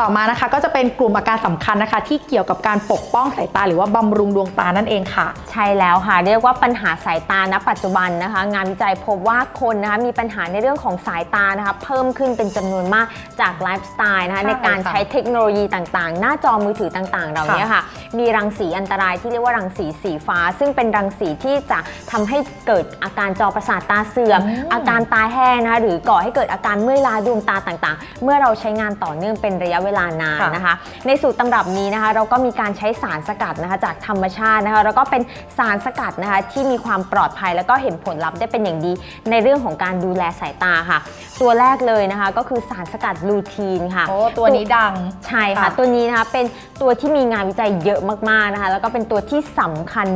ต่อมานะคะก็จะเป็นกลุ่มอาการสำคัญนะคะ ที่เกี่ยวกับการปกป้องสายตา หรือว่าบำรุงดวงตานั่นเองค่ะ ใช่แล้วค่ะ เรียกว่าปัญหาสายตาณปัจจุบันนะคะ งานวิจัยพบว่าคนนะคะมีปัญหาในเรื่องของสายตานะคะเพิ่มขึ้นเป็นจำนวนมากจากไลฟ์สไตล์นะคะใช่ในการค่ะใช้เทคโนโลยีต่างๆ หน้าจอมือถือต่างๆเหล่านี้ค่ะมีรังสีอันตรายที่เรียกว่ารังสีสีฟ้า ซึ่งเป็นรังสีที่จะทำให้เกิดอาการจอประสาทตาเสื่อมอืมอาการตาแห้งนะคะหรือก่อให้เกิดอาการเมื่อยล้าดวงตาต่างๆ เมื่อเราใช้งานต่อเนื่องเป็นระยะเวลานานค่ะนะคะ ในสูตรตำรับนี้นะคะ เราก็มีการใช้สารสกัดนะคะจากธรรมชาตินะคะแล้วก็เป็นสารสกัดนะคะที่มีความปลอดภัยแล้วก็เห็นผลลัพธ์ได้เป็นอย่างดี ในเรื่องของการดูแลสายตาค่ะ ตัวแรกเลยนะคะก็คือสารสกัดลูทีนค่ะ โอ้ตัวนี้ดัง ใช่ค่ะ ค่ะตัวนี้นะคะเป็นตัวที่มีงานวิจัยเยอะมากๆนะคะ แล้วก็เป็นตัวที่สำคัญ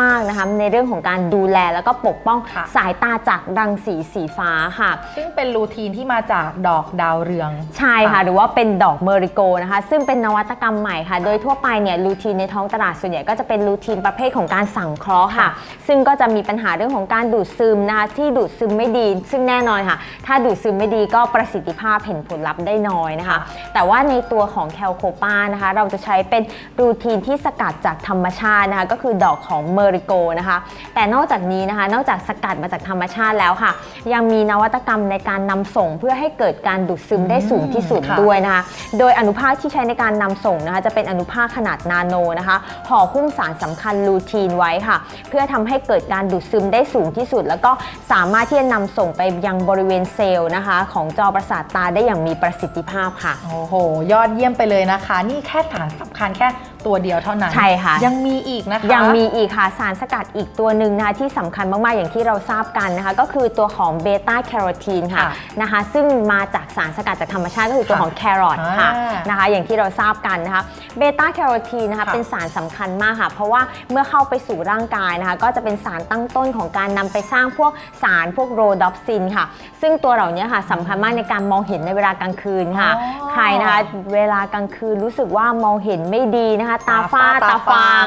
มากๆนะคะ ในเรื่องของการดูแลแล้วก็ปกป้องค่ะ สายตาจากรังสีสีฟ้าค่ะ ซึ่งเป็นรูทีนที่มาจากดอกดาวเรือง ใช่ค่ะหรือว่าเป็นดอกเมอริโกนะคะซึ่งเป็นนวัตกรรมใหม่ค่ะ โดยทั่วไปเนี่ยรูทีนในท้องตลาดส่วนใหญ่ก็จะเป็นรูทีนประเภทของการสั่งเคราะห์ค่ะ ซึ่งก็จะมีปัญหาเรื่องของการดูดซึมนะคะที่ดูดซึมไม่ดี ซึ่งแน่นอนค่ะ ถ้าดูดซึมไม่ดีก็ประสิทธิภาพเห็นผลลัพธ์ได้น้อยนะคะ แต่ว่าในตัวของแคลโคปานะคะ เราจะใช้เป็นรูทีนที่สกัดจากธรรมชาตินะคะก็คือดอกของเมอริโกนะคะ แต่นอกจากนี้นะคะ นอกจากสกัดมาจากธรรมชาติแล้วค่ะ ยังมีนวัตกรรมในการนำส่งเพื่อให้เกิดการดูดซึมได้สูงที่สุดค่ะด้วยนะคะโดยอนุภาคที่ใช้ในการนำส่งนะคะจะเป็นอนุภาคขนาดนาโนนะคะห่อหุ้มสารสำคัญลูทีนไว้ค่ะ เพื่อทำให้เกิดการดูดซึมได้สูงที่สุด แล้วก็สามารถที่จะนำส่งไปยังบริเวณเซลล์นะคะ ของจอประสาทตาได้อย่างมีประสิทธิภาพค่ะ โอ้โห ยอดเยี่ยมไปเลยนะคะ นี่แค่สารสำคัญแค่ ตัวเดียวเท่านั้นใช่ค่ะ ยังมีอีกนะคะยังมีอีกค่ะ สารสกัดอีกตัวหนึ่งนะคะที่สำคัญมาก ๆ อย่างที่เราทราบกันนะคะ ก็คือตัวของเบต้าแคโรทีนค่ะค่ะนะคะ ซึ่งมาจากสารสกัดจากธรรมชาติก็คือตัวค่ะของแครอทค่ะอ่านนะคะ อย่างที่เราทราบกันนะคะเบต้าแคโรทีนนะคะค่ะเป็นสารสำคัญมากค่ะ เพราะว่าเมื่อเข้าไปสู่ร่างกายนะคะ ก็จะเป็นสารตั้งต้นของการนำไปสร้างพวกสารพวกโรดอปซินค่ะ ซึ่งตัวเหล่านี้ค่ะสำคัญมากในการมองเห็นในเวลากลางคืนค่ะอ๋อใครนะคะเวลากลางคืนรู้สึกว่ามองเห็นไม่ดีนะคะตาฝ้าตาตาฟางฟาง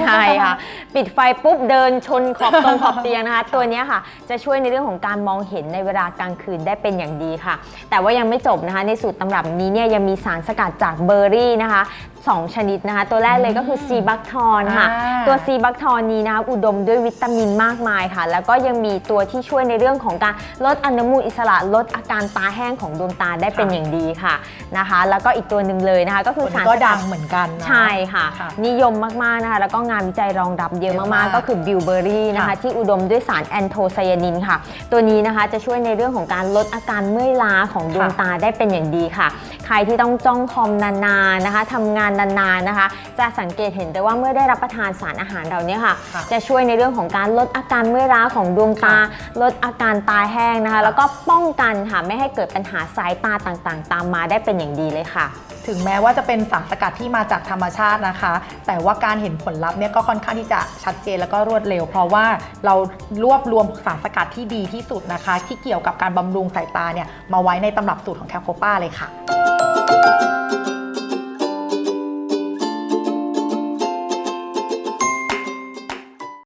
ใช่ค่ะ ปิดไฟปุ๊บเดินชนขอบตรงขอบเตียงนะคะ ตัวเนี้ยค่ะ จะช่วยในเรื่องของการมองเห็นในเวลากลางคืนได้เป็นอย่างดีค่ะ แต่ว่ายังไม่จบนะคะ ในสูตรตำรับนี้เนี่ยยังมีสารสกัดจากเบอร์รี่นะคะ สองชนิดนะคะ ตัวแรกเลยก็คือซีบัคทอนค่ะ อ่าตัวซีบัคทอนนี้นะคะอุดมด้วยวิตามินมากมายค่ะ แล้วก็ยังมีตัวที่ช่วยในเรื่องของการลดอนุมูลอิสระลดอาการตาแห้งของดวงตาได้เป็นอย่างดีค่ะนะคะ แล้วก็อีกตัวหนึ่งเลยนะคะ ก็คือตัวสารนี้ก็สกั ดัดงเหมือนกันเนอะใช่ค่ะ ค่ะนิยมมาก ๆ นะคะ แล้วก็งานวิจัยรองรับเยอะเยอะมากมากๆ ก็คือบิวเบอรี่นะคะ ค่ะที่อุดมด้วยสารแอนโทไซยานินค่ะ ตัวนี้นะคะจะช่วยในเรื่องของการลดอาการเมื่อยล้าของดวงตาได้เป็นอย่างดีค่ะ ใครที่ต้องจ้องคอมนาน ๆ นะคะทำงานนานๆนะคะ จะสังเกตเห็นได้ว่าเมื่อได้รับประทานสารอาหารเหล่านี้ค่ะ ค่ะจะช่วยในเรื่องของการลดอาการเมื่อยล้าของดวงตา ลดอาการตาแห้งนะคะ แล้วก็ป้องกันค่ะไม่ให้เกิดปัญหาสายตาต่างๆ ตามมาได้เป็นอย่างดีเลยค่ะ ถึงแม้ว่าจะเป็นสารสกัดที่มาจากธรรมชาตินะคะ แต่ว่าการเห็นผลลัพธ์เนี่ยก็ค่อนข้างที่จะชัดเจนแล้วก็รวดเร็ว เพราะว่าเรารวบรวมสารสกัดที่ดีที่สุดนะคะ ที่เกี่ยวกับการบำรุงสายตาเนี่ยมาไว้ในตำรับสูตรของแคปโคป้าเลยค่ะ